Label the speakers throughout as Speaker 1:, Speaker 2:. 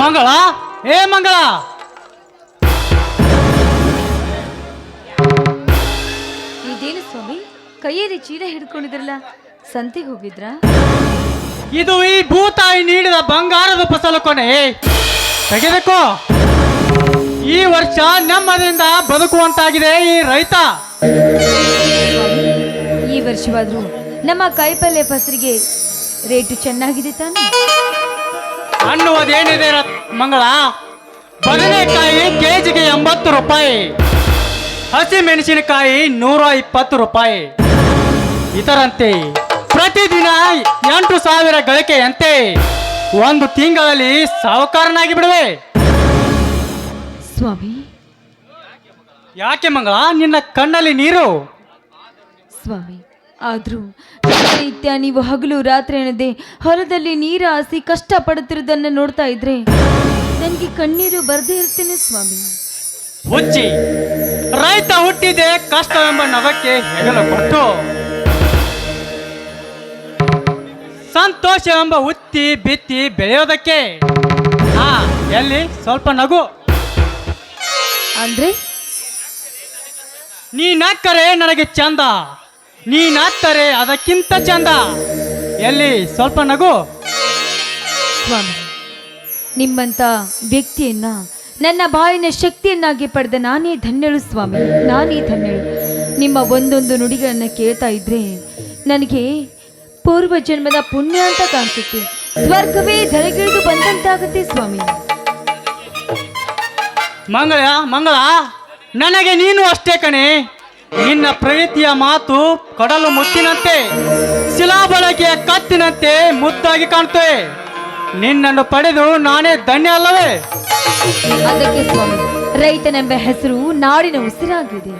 Speaker 1: ಮಂಗಳ? ಏ ಮಂಗಳ?
Speaker 2: ಇದೇನು ಸ್ವಾಮಿ? ಕೈಯಲ್ಲಿ ಚೀಲ ಹಿಡ್ಕೊಂಡಿದ್ರಲ್ಲ ಸಂತೆಗೆ ಹೋಗಿದ್ರ?
Speaker 1: ಇದು ಈ ಭೂತಾಯಿ ನೀಡಿದ ಬಂಗಾರದ ಫಸಲು ಕೊನೆ. ತೆಗೆದಕ್ಕೋ ಈ ವರ್ಷ ನಮ್ಮದರಿಂದ ಬದುಕುವಂತಾಗಿದೆ ಈ ರೈತ.
Speaker 2: ಈ ವರ್ಷವಾದ್ರೂ ನಮ್ಮ ಕಾಯಿಪಲ್ಯ ಫಸಲಿಗೆ ರೇಟು ಚೆನ್ನಾಗಿದೆ ತಾನೆ?
Speaker 1: ಅನ್ನುವುದೇನಿದೆ ಮಂಗಳ? ಬದನೆಕಾಯಿ ಕೆಜಿಗೆ ಎಂಬತ್ತು ರೂಪಾಯಿ. ಹಸಿ ಮೆಣಸಿನಕಾಯಿ ನೂರ ಇಪ್ಪತ್ತು ರೂಪಾಯಿ. ಇದರಂತೆ ಪ್ರತಿದಿನ ಎಂಟು ಸಾವಿರ ಗಳಿಕೆಯಂತೆ ಒಂದು ತಿಂಗಳಲ್ಲಿ ಸಾವುಕಾರನಾಗಿ ಬಿಡುವೆ.
Speaker 2: ಸ್ವಾಮಿ.
Speaker 1: ಯಾಕೆ ಮಂಗಳ? ನಿನ್ನ ಕಣ್ಣಲ್ಲಿ ನೀರು.
Speaker 2: ಸ್ವಾಮಿ. ಆದ್ರೂ ನಿತ್ಯ ನೀವು ಹಗಲು ರಾತ್ರಿ ಅನ್ನದೆ ಹೊಲದಲ್ಲಿ ನೀರು ಹಾಸಿ ಕಷ್ಟ ಪಡುತ್ತಿರುವುದನ್ನು ನೋಡ್ತಾ ಇದ್ರೆ ನನಗೆ ಕಣ್ಣೀರು ಬರದೇ ಇರ್ತೇನೆ ಸ್ವಾಮಿ.
Speaker 1: ಹುಚ್ಚಿ ರೈತ ಹುಟ್ಟಿದೆ ಕಷ್ಟ ಎಂಬ ನಗಕ್ಕೆ ಹೆಗಲು ಕೊಟ್ಟು. ಎಂಬ ಉತ್ತಿ ಬಿತ್ತಿ ಬೆಳೆಯೋದಕ್ಕೆ. ಹಾ ಎಲ್ಲಿ? ಸ್ವಲ್ಪ ನಗು.
Speaker 2: ಅಂದ್ರೆ?
Speaker 1: ನೀ ನಕ್ಕರೆ ನನಗೆ ಚಂದ. ನೀ ನಕ್ಕರೆ ಅದಕ್ಕಿಂತ ಚಂದ. ಎಲ್ಲಿ ಸ್ವಲ್ಪ ನಗು.
Speaker 2: ಸ್ವಾಮಿ ನಿಮ್ಮಂತ ವ್ಯಕ್ತಿಯನ್ನ ನನ್ನ ಬಾಯಿನ ಶಕ್ತಿಯನ್ನಾಗಿ ಪಡೆದ ನಾನೇ ಧನ್ಯಳು ಸ್ವಾಮಿ ನಾನೇ ಧನ್ಯಳು. ನಿಮ್ಮ ಒಂದೊಂದು ನುಡಿಗಳನ್ನು ಕೇಳ್ತಾ ಇದ್ರೆ ನನಗೆ ಪೂರ್ವ ಜನ್ಮದ ಪುಣ್ಯ ಅಂತ ಕಾಣಿಸುತ್ತೆ. ಸ್ವರ್ಗವೇ ಧರೆಗಿಳಿದು ಬಂದಂತಾಗುತ್ತೆ ಸ್ವಾಮಿ.
Speaker 1: ಮಂಗಳ ಮಂಗಳ ನನಗೆ ನೀನು ಅಷ್ಟೇ ಕಣೆ. ನಿನ್ನ ಪ್ರೀತಿಯ ಮಾತು ಕಡಲು ಮುತ್ತಿನಂತೆ ಶಿಲಾಬಳಕೆಯ ಕತ್ತಿನಂತೆ ಮುದ್ದಾಗಿ ಕಾಣ್ತವೆ ನಿನ್ನನ್ನು ಪಡೆದು ನಾನೇ ಧನ್ಯ ಅಲ್ಲವೇ?
Speaker 2: ಅದಕ್ಕೆ ಸ್ವಾಮಿ ರೈತನೆಂಬ ಹೆಸರು ನಾಡಿನ ಉಸಿರಾಗಿದೆ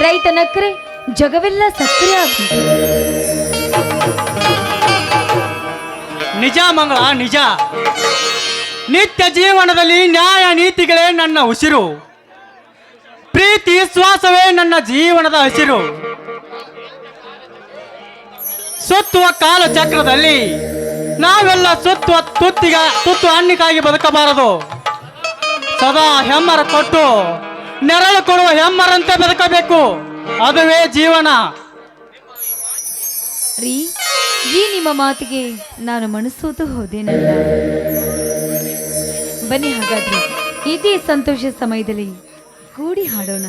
Speaker 2: ರೈತನ ಕರೆ ಜಗವೆಲ್ಲ ಸಕ್ಕರೆ ಆಗುತ್ತೆ
Speaker 1: ನಿಜ ಮಂಗಳ ನಿಜ. ನಿತ್ಯ ಜೀವನದಲ್ಲಿ ನ್ಯಾಯ ನೀತಿಗಳೇ ನನ್ನ ಉಸಿರು. ಪ್ರೀತಿ ವಿಶ್ವಾಸವೇ ನನ್ನ ಜೀವನದ ಹಸಿರು. ಸುತ್ತುವ ಕಾಲ ಚಕ್ರದಲ್ಲಿ ನಾವೆಲ್ಲ ಸುತ್ತುವ ತುತ್ತಿಗ, ತುತ್ತು ಹಣ್ಣಿಗಾಗಿ ಬದುಕಬಾರದು. ಸದಾ ಹೆಮ್ಮರ ಕೊಟ್ಟು ನೆರಳು ಕೊಡುವ ಹೆಮ್ಮರಂತೆ ಬದುಕಬೇಕು. ಅದುವೇ ಜೀವನ.
Speaker 2: ರೀ, ಈ ನಿಮ್ಮ ಮಾತಿಗೆ ನಾನು ಮನಸ್ಸೋತು ಹೋದೇನಲ್ಲ. ಬನ್ನಿ ಹಾಗಾದ್ರೆ, ಇದೇ ಸಂತೋಷ ಸಮಯದಲ್ಲಿ ಕೂಡಿ ಹಾಡೋಣ.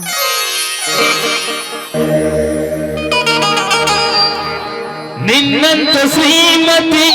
Speaker 3: ನಿನ್ನಂತ ಶ್ರೀಮತಿ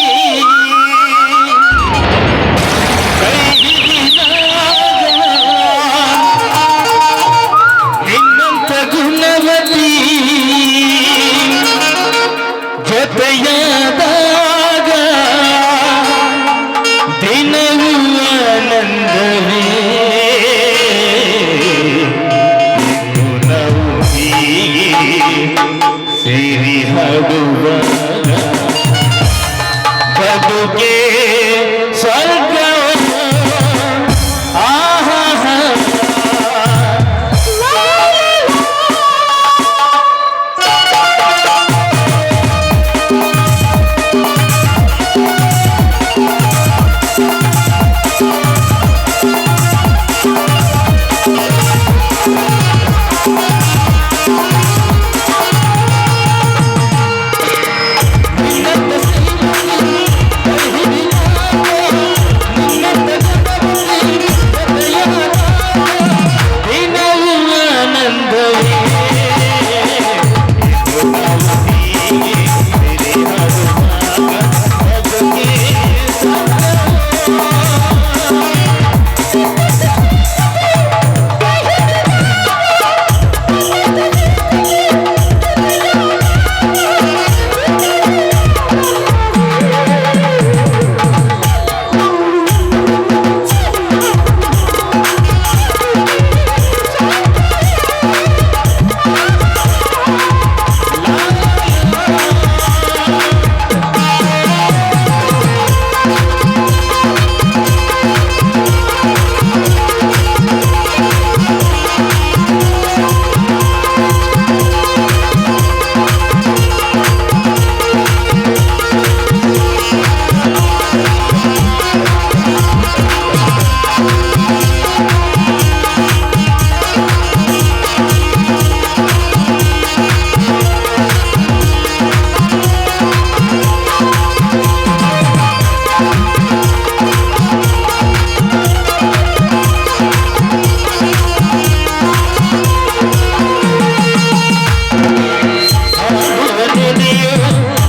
Speaker 4: you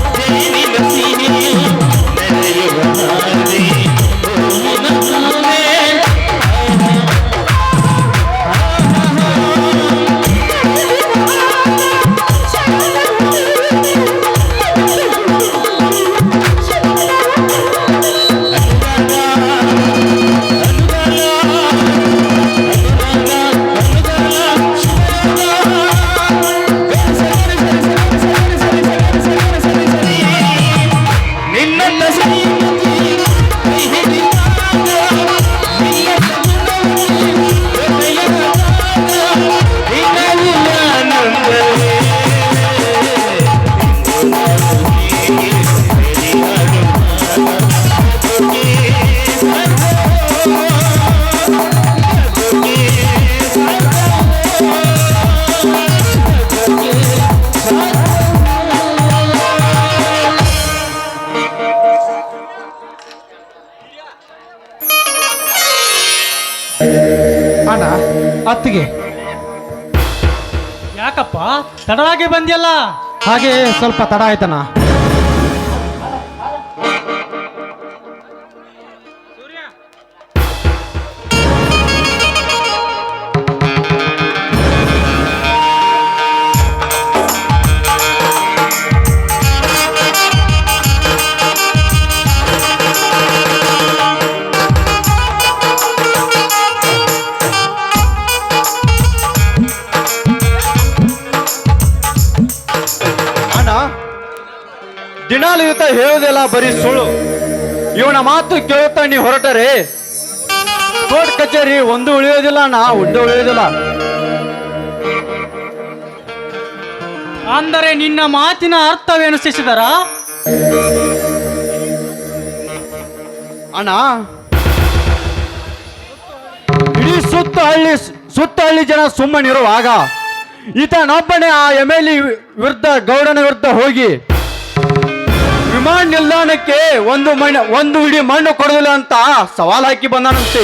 Speaker 4: ಅತ್ತಿಗೆ
Speaker 1: ಯಾಕಪ್ಪ? ತಡವಾಗಿ ಬಂದ್ಯಲ್ಲ?
Speaker 4: ಹಾಗೆ ಸ್ವಲ್ಪ ತಡ ಆಯ್ತಣ್ಣ.
Speaker 5: ಇವತ್ತ ಹೇಳುವುದಿಲ್ಲ ಬರೀ ಸುಳ್ಳು. ಇವನ ಮಾತು ಕೇಳುತ್ತಾ ನೀವು ಹೊರಟರೆ? ಕೋರ್ಟ್ ಕಚೇರಿ ಒಂದು ಉಳಿಯೋದಿಲ್ಲ ನಾ ಒಂದು ಉಳಿಯೋದಿಲ್ಲ.
Speaker 1: ಅಂದರೆ ನಿನ್ನ ಮಾತಿನ ಅರ್ಥವೇನು ಸಿಸಿದರ
Speaker 5: ಅಣ್ಣ ಇಡೀ ಸುತ್ತ ಹಳ್ಳಿ ಸುತ್ತ ಹಳ್ಳಿ ಜನ ಸುಮ್ಮನಿರುವಾಗ ಈತನೊಬ್ಬನೇ ಆ ಎಂ ಎಲ್ ಎ ವಿರುದ್ಧ ಗೌಡನ ವಿರುದ್ಧ ಹೋಗಿ ವಿಮಾನ ನಿಲ್ದಾಣಕ್ಕೆ ಒಂದು ಮಣ್ಣ, ಒಂದು ಇಡೀ ಮಣ್ಣು ಕೊಡುದಿಲ್ಲ ಅಂತ ಸವಾಲ್ ಹಾಕಿ ಬಂದಾನಂತೆ.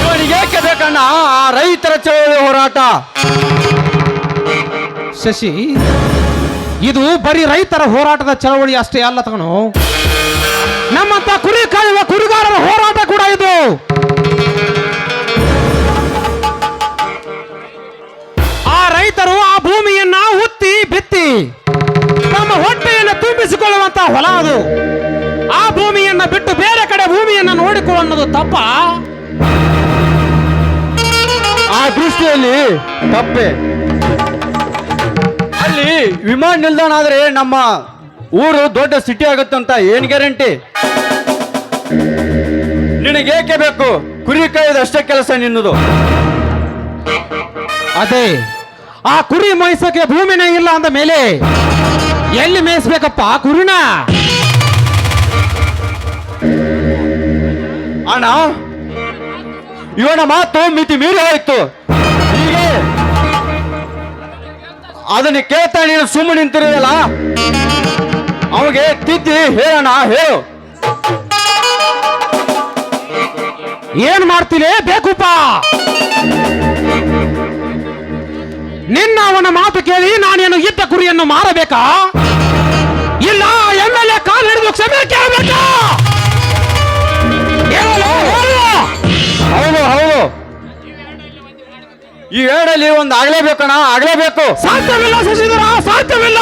Speaker 5: ಇವನಿಗೇಕೆ ಬೇಕಣ್ಣ? ಆ ರೈತರ ಚಳವಳಿ ಹೋರಾಟ.
Speaker 4: ಶಶಿ, ಇದು ಬರೀ ರೈತರ ಹೋರಾಟದ ಚಳವಳಿ ಅಷ್ಟೇ ಅಲ್ಲ ತಗನು ನಮ್ಮಂತ ಕುರಿ ಕಾಯುವ ಕುರಿಗಾರರ ಹೋರಾಟ ಕೂಡ ಇದು. ಆ ರೈತರು ಆ ಭೂಮಿಯನ್ನ ಉತ್ತಿ ಬಿತ್ತಿ, ನಮ್ಮ ಹೊಟ್ಟೆಯನ್ನು ತುಂಬಿಸಿಕೊಳ್ಳುವಂತ ಹೊಲ ಅದು. ಆ ಭೂಮಿಯನ್ನ ಬಿಟ್ಟು ಬೇರೆ ಕಡೆ ಭೂಮಿಯನ್ನ ನೋಡಿಕೊಳ್ಳೋದು ತಪ್ಪ.
Speaker 5: ಆ ದೃಷ್ಟಿಯಲ್ಲಿ ತಪ್ಪೆ. ಅಲ್ಲಿ ವಿಮಾನ ನಿಲ್ದಾಣ ಆದ್ರೆ ನಮ್ಮ ಊರು ದೊಡ್ಡ ಸಿಟಿ ಆಗುತ್ತೆ ಅಂತ ಏನ್ ಗ್ಯಾರಂಟಿ ನಿನಗೇಕೆ ಬೇಕು? ಕುರಿ ಕಾಯೋದು ಅಷ್ಟೇ ಕೆಲಸ ನಿನ್ನದು.
Speaker 4: ಅದೇ ಆ ಕುರಿ ಮೈಸಕ್ಕೆ ಭೂಮಿನೇ ಇಲ್ಲ ಅಂದ ಮೇಲೆ ಎಲ್ಲಿ ಮೇಯಿಸ್ಬೇಕಪ್ಪ ಕುರುಣ?
Speaker 5: ಅಣ್ಣ ಇವನ ಮಾತು ಮಿತಿ ಮೀರಿ ಹೋಯ್ತು. ಹೀಗೆ. ಅದನ್ನ ಕೇಳ್ತಾ ನೀನು ಸುಮ್ಮನೆ ನಿಂತಿರಲ್ಲ ಅವಗೆ ತಿದ್ದಿ ಹೇಳೋಣ ಹೇಳು.
Speaker 4: ಏನ್ ಮಾಡ್ತೀನಿ ಬೇಕುಪ್ಪ ನಿನ್ನ ಅವನ ಮಾತು ಕೇಳಿ ನಾನೇನು ಇದ್ದ ಕುರಿಯನ್ನು ಮಾರಬೇಕಾ?
Speaker 5: ಎರಡಲ್ಲಿ ಒಂದು ಆಗ್ಲೇಬೇಕಣ ಆಗ್ಲೇಬೇಕು.
Speaker 4: ಸಾಧ್ಯವಿಲ್ಲ ಶಶಿಧರ, ಸಾಧ್ಯವಿಲ್ಲ.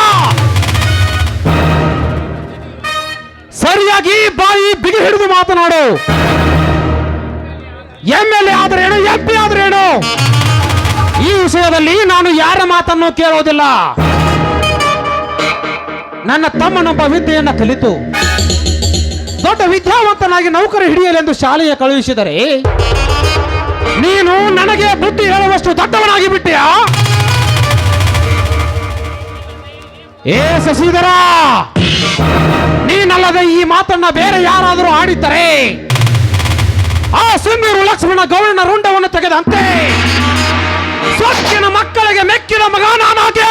Speaker 4: ಸರಿಯಾಗಿ ಬಾಯಿ ಬಿಗಿ ಹಿಡಿದು ಮಾತನಾಡು. ಎಂ ಎಲ್ ಎ ಆದ್ರೇನು ಎಂ ಪಿ ಆದ್ರೇನು ಈ ವಿಷಯದಲ್ಲಿ ನಾನು ಯಾರ ಮಾತನ್ನು ಕೇಳೋದಿಲ್ಲ ನನ್ನ ತಮ್ಮನೊಬ್ಬ ವಿದ್ಯೆಯನ್ನ ಕಲಿತು, ದೊಡ್ಡ ವಿದ್ಯಾವಂತನಾಗಿ ನೌಕರಿ ಹಿಡಿಯಲೆಂದು ಶಾಲೆಯ ಕಳುಹಿಸಿದರೆ ನೀನು ನನಗೆ ಬುದ್ಧಿ ಹೇಳುವಷ್ಟು ದೊಡ್ಡವನಾಗಿ ಬಿಟ್ಟಿಯಾ? ಏ ಶಶಿಧರ ನೀನಲ್ಲದೆ ಈ ಮಾತನ್ನ ಬೇರೆ ಯಾರಾದರೂ ಆಡಿದ್ದರೆ, ಆ ಸುಂದೂರು ಲಕ್ಷ್ಮಣ ಗೌರನ ರುಂಡವನ್ನು ತೆಗೆದಂತೆ ಸ್ವಚ್ಛನ ಮಕ್ಕಳಿಗೆ ಮೆಕ್ಕಿದ ಮಗ ನಾನಾಗೆ.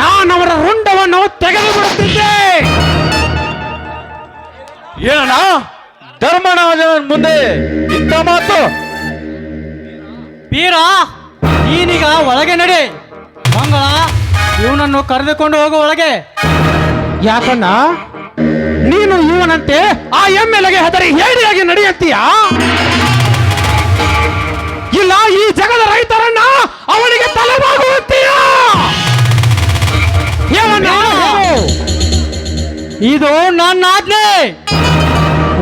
Speaker 4: ನಾನವರ ರುಂಡವನ್ನು ತೆಗೆದು ಬಿಡುತ್ತಿದ್ದೆ
Speaker 5: ಏನಣ್ಣ? ಧರ್ಮರಾಜನ ಮುಂದೆ ಇಂಥ ಮಾತು.
Speaker 1: ಪೀರ ನೀನೀಗ ಒಳಗೆ ನಡಿ. ಮಂಗಳ ಇವನನ್ನು ಕರೆದುಕೊಂಡು ಹೋಗು ಒಳಗೆ.
Speaker 4: ಯಾಕಣ್ಣ? ನೀನು ಇವನಂತೆ ಆ ಎಂ ಎಲ್ ಎಗೆ ಹೆದರಿ ಹೇಳಿಯಾಗಿ ನಡೆಯುತ್ತೀಯಾ ಇಲ್ಲ ಈ ಜಗದ ರೈತರನ್ನ ಅವನಿಗೆ ತಲೆಬಾಗುತ್ತೀಯಾ.
Speaker 1: ಇದು ನನ್ನ ಆಜ್ಞೆ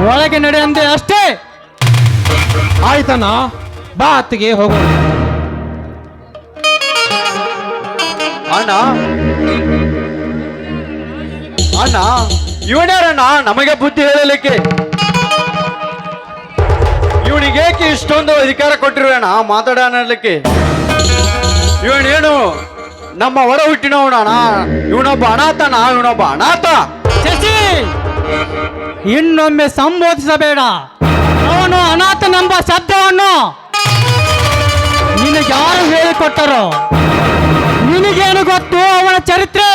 Speaker 1: ಒಳಗೆ ನಡೆ ಅಂದೆ ಅಷ್ಟೇ.
Speaker 4: ಆಯ್ತಣ್ಣ ಬಾ ಅತ್ತಿಗೆ ಹೋಗೋಣ
Speaker 5: ಅಣ್ಣ. ಅಣ್ಣ ಇವನ್ಯಾರಣ್ಣ? ನಮಗೆ ಬುದ್ಧಿ ಹೇಳಲಿಕ್ಕೆ. ಇವನಿಗೇಕೆ ಇಷ್ಟೊಂದು ಅಧಿಕಾರ ಕೊಟ್ಟಿರುವಣ್ಣ ಮಾತಾಡಲಿಕ್ಕೆ ಇವನೇನು ನಮ್ಮ ಹೊರ ಹುಟ್ಟಿನವಣ ಇವನೊಬ್ಬ ಅನಾಥನ ಇವನೊಬ್ಬ ಅನಾಥ.
Speaker 1: ಇನ್ನೊಮ್ಮೆ ಸಂಬೋಧಿಸಬೇಡ. ಅವನು ಅನಾಥನೆಂಬ ಶಬ್ದವನ್ನು ನಿನಗೆ ಯಾರು ಹೇಳಿಕೊಟ್ಟರು? ನಿನಗೇನು ಗೊತ್ತು ಅವನ ಚರಿತ್ರೆ?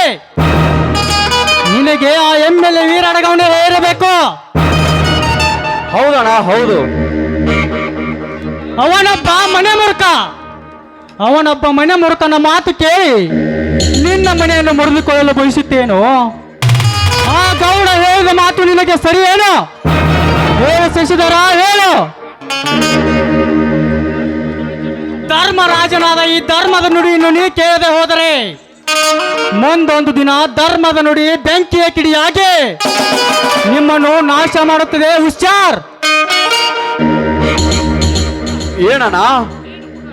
Speaker 1: ನಿನಗೆ ಆ ಎಂ ಎಲ್ ಎ ವೀರಡಗವನೇ ಇರಬೇಕು
Speaker 5: ಹೌದಣ್ಣ ಹೌದು.
Speaker 1: ಅವನೊಬ್ಬ ಮನೆ ಮುರುಕ ಅವನೊಬ್ಬ ಮನೆ ಮುರುಕನ ಮಾತು ಕೇಳಿ ನಿನ್ನ ಮನೆಯನ್ನು ಮುರಿದುಕೊಳ್ಳಲು ಬಯಸುತ್ತೇನು? ಗೌಡ ಹೇಳಿದ ಮಾತು ನಿನಗೆ ಸರಿ ಏನು ಹೇಳು ಶಶಿಧರ, ಹೇಳು. ಧರ್ಮರಾಜನಾದ ಈ ಧರ್ಮದ ನುಡಿಯನ್ನು ನೀ ಕೇಳದೆ ಹೋದರೆ ಮುಂದೊಂದು ದಿನ ಧರ್ಮದ ನುಡಿ ಬೆಂಕಿಯ ಕಿಡಿಯಾಗಿ ನಿಮ್ಮನ್ನು ನಾಶ ಮಾಡುತ್ತದೆ, ಹುಷಾರ್.
Speaker 5: ಏನಣ್ಣ?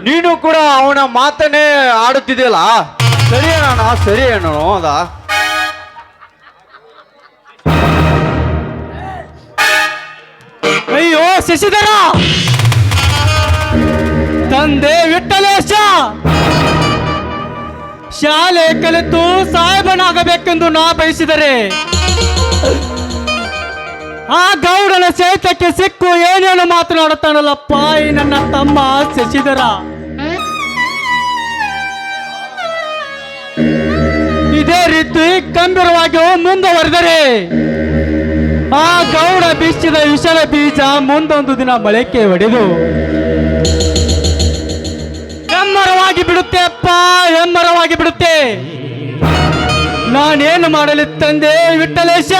Speaker 5: ನೀನು ಕೂಡ ಅವನ ಮಾತನ್ನೇ ಆಡುತ್ತಿದೆಯಲ್ಲ ಸರಿ ಅಣ್ಣ ಸರಿ ಅಣ್ಣ ಅದ
Speaker 1: ಅಯ್ಯೋ ಶಶಿಧರ ತಂದೆ ವಿಠಲೇಶ! ಶಾಲೆ ಕಲಿತು ಸಾಹೇಬನಾಗಬೇಕೆಂದು ನಾ ಬಯಸಿದರೆ ಆ ಗೌಡನ ಚೈತಕ್ಕೆ ಸಿಕ್ಕು ಏನೇನು ಮಾತನಾಡುತ್ತಾನಲ್ಲಪ್ಪ ಈ ನನ್ನ ತಮ್ಮ ಶಶಿಧರ ಇದೇ ರೀತಿ ಗಂಭೀರವಾಗಿ ಮುಂದುವರೆದರೆ ಆ ಗೌಡ ಬಿಚ್ಚಿದ ವಿಷಲ ಬೀಜ ಮುಂದೊಂದು ದಿನ ಮೊಳಕೆ ಒಡೆದು. ಹೆಮ್ಮರವಾಗಿ ಬಿಡುತ್ತೆ ಅಪ್ಪ ಹೆಮ್ಮರವಾಗಿ ಬಿಡುತ್ತೆ. ನಾನೇನು ಮಾಡಲಿ ತಂದೆ ವಿಠಲೇಶ